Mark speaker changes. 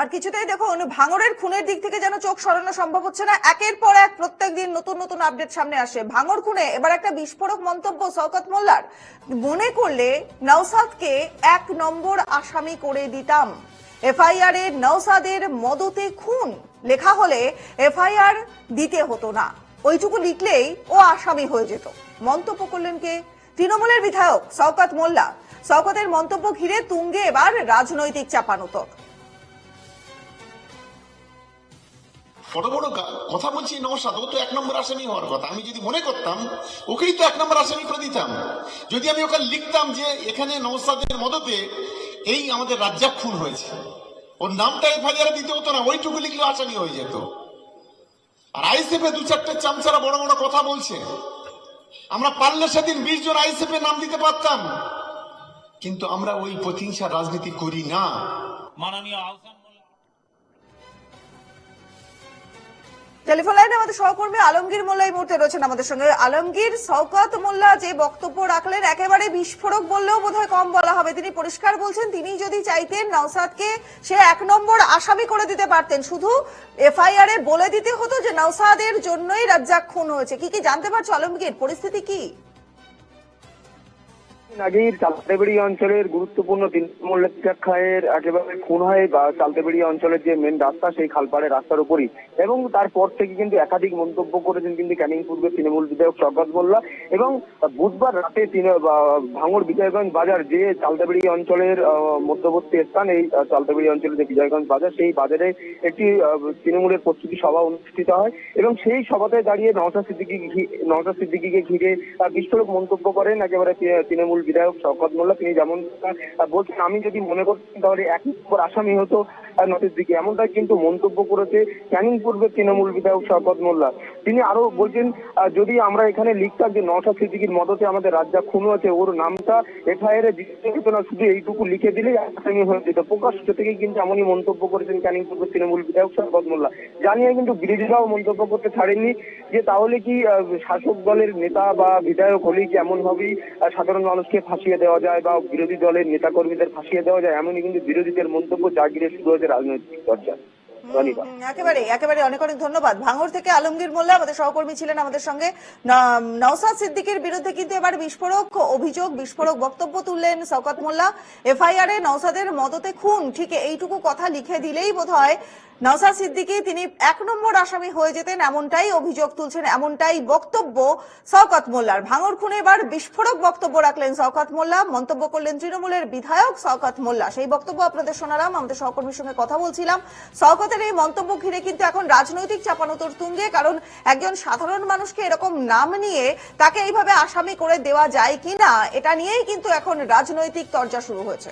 Speaker 1: আর কিছুতেই দেখুন ভাঙড়ের খুনের দিক থেকে যেন চোখ সরানো সম্ভব হচ্ছে না। একের পর এক প্রত্যেক দিন নতুন নতুন আপডেট সামনে আসে। ভাঙড় খুনে এবার একটা বিস্ফোরক মন্তব্য শওকত মোল্লার। মনে করলে নওসাদকে এক নম্বর আসামি করে দিতাম। এফআইআর এ নওসাদের মদতে খুন। লেখা হলে এফআইআর দিতে হতো না। ওইটুকু লিখলেই ও আসামি হয়ে যেত। মন্তব্য করলেন কে? তৃণমূলের বিধায়ক শওকত মোল্লা। শওকতের মন্তব্য ঘিরে তুঙ্গে এবার রাজনৈতিক চাপানোতর
Speaker 2: বড় বড় কথা বলছি নমস্কার ও তো এক নম্বর আসামি হওয়ার কথা। আমি যদি মনে করতাম, ওকেই তো এক নম্বর আসামি করে দিতাম। যদি আমি ওকে লিখতাম যে এখানে নৌসাদের মদতে এই আমাদের রাজ্জাক খুন হয়েছে। ওর নামটা এফআইআর দিতে হতো না, ওইটুকু লিখলেও আসামি হয়ে যেত। আর আইসিএফে দু চারটে চামচারা বড় বড় কথা বলছে। আমরা পারলে সেদিন বিশ জন আইসিএফ নাম দিতে পারতাম। কিন্তু আমরা ওই প্রতিহিংসার রাজনীতি করি না।
Speaker 3: মাননীয়
Speaker 1: টেলিফোন লাইনে আমাদের সহকর্মী আলমগীর মোল্লা এই মুহূর্তে রয়েছেন আমাদের সঙ্গে। আলমগীর শওকত মোল্লা যে বক্তব্য রাখলেন, একেবারে বিস্ফোরক বললেও বোধহয় কম বলা হবে। তিনি পরিষ্কার বলছেন, তিনি যদি চাইতেন নওসাদকে সে এক নম্বর আসামি করে দিতে পারতেন। শুধু এফআইআর এ বলে দিতে হতো যে, নওসাদের জন্যই রাজ্জাক খুন হয়েছে। কি কি জানতে পারছ আলমগীর? পরিস্থিতি কি?
Speaker 4: চালতেবেড়ি অঞ্চলের গুরুত্বপূর্ণ তৃণমূল খায়ের একেবারে খুন হয় বা চালতেবেড়ি অঞ্চলের যে মেন রাস্তা সেই খালপাড়ে রাস্তার উপরই। এবং তারপর থেকে কিন্তু একাধিক মন্তব্য করেছেন কিন্তু ক্যানিং পূর্বে তৃণমূল বিধায়ক শওকত মোল্লা। এবং বুধবার রাতে ভাঙড় বিজয়গঞ্জ বাজার যে চালতেবেড়ি অঞ্চলের মধ্যবর্তী স্থান এই আহ, অঞ্চলের যে বিজয়গঞ্জ বাজার সেই বাজারে একটি তৃণমূলের প্রস্তুতি সভা অনুষ্ঠিত হয়। এবং সেই সভাতে দাঁড়িয়ে নওশাদ সিদ্দিকি নওশাদ সিদ্দিকিকে ঘিরে বিস্ফোরক মন্তব্য করেন একেবারে তৃ- তৃণমূল বিধায়ক শওকত মোল্লা, তিনি যেমন বলছেন, আমি যদি মনে করতাম তাহলে এক নম্বর আসামি হতো নওশাদ দিকে। এমনটাই কিন্তু মন্তব্য করেছে ক্যানিং পূর্বে তৃণমূল বিধায়ক শওকত মোল্লা। তিনি আরও বলছেন যদি আমরা এখানে লিখতাম যে নওশাদ সিদ্দিকির মদতে আমাদের রাজ্জাক খুন হয়েছে ওর নামটা এফআইআর এ দিতে না শুধু এইটুকু লিখে দিলেই আসামি হয়ে যেত। প্রকাশ্য থেকেই কিন্তু এমনই মন্তব্য করেছেন ক্যানিং পূর্ব তৃণমূল বিধায়ক শওকত মোল্লা জানিয়ে কিন্তু বিরোধীরাও মন্তব্য করতে ছাড়েননি যে তাহলে কি শাসক দলের নেতা বা বিধায়ক হলেই কি এমন ভাবেই সাধারণ মানুষকে ফাঁসিয়ে দেওয়া যায় বা বিরোধী দলের নেতা কর্মীদের ফাঁসিয়ে দেওয়া যায়? এমনই কিন্তু বিরোধীদের মন্তব্য ঘিরে শুরু হয়েছে রাজনৈতিক
Speaker 1: হুম, একেবারে একেবারে অনেক অনেক ধন্যবাদ। ভাঙর থেকে আলমগীর মোল্লা আমাদের সহকর্মী ছিলেন আমাদের সঙ্গে। নওসাদ সিদ্দিকের বিরুদ্ধে কিন্তু এবার বিস্ফোরক অভিযোগ বিস্ফোরক বক্তব্য তুললেন শওকত মোল্লা। এফআইআর এ নওসাদের মদতে খুন ঠিক এইটুকু কথা লিখে দিলেই বোধ হয় নওসাদ সিদ্দিকি তিনি এক নম্বর আসামি হয়ে যেতেন, এমনটাই অভিযোগ তুলছেন, এমনটাই বক্তব্য শওকত মোল্লার। ভাঙড় খুনে এবার বিস্ফোরক বক্তব্য রাখলেন শওকত মোল্লা, মন্তব্য করলেন তৃণমূলের বিধায়ক শওকত মোল্লা। সেই বক্তব্য আপনাদের শোনালাম, আমাদের সহকর্মীর সঙ্গে কথা বলছিলাম। শওকতের এই মন্তব্য ঘিরে কিন্তু এখন রাজনৈতিক চাপানোতর তুঙ্গে, কারণ একজন সাধারণ মানুষকে এরকম নাম নিয়ে তাকে এইভাবে আসামি করে দেওয়া যায় কিনা, এটা নিয়েই কিন্তু এখন রাজনৈতিক চর্চা শুরু হয়েছে।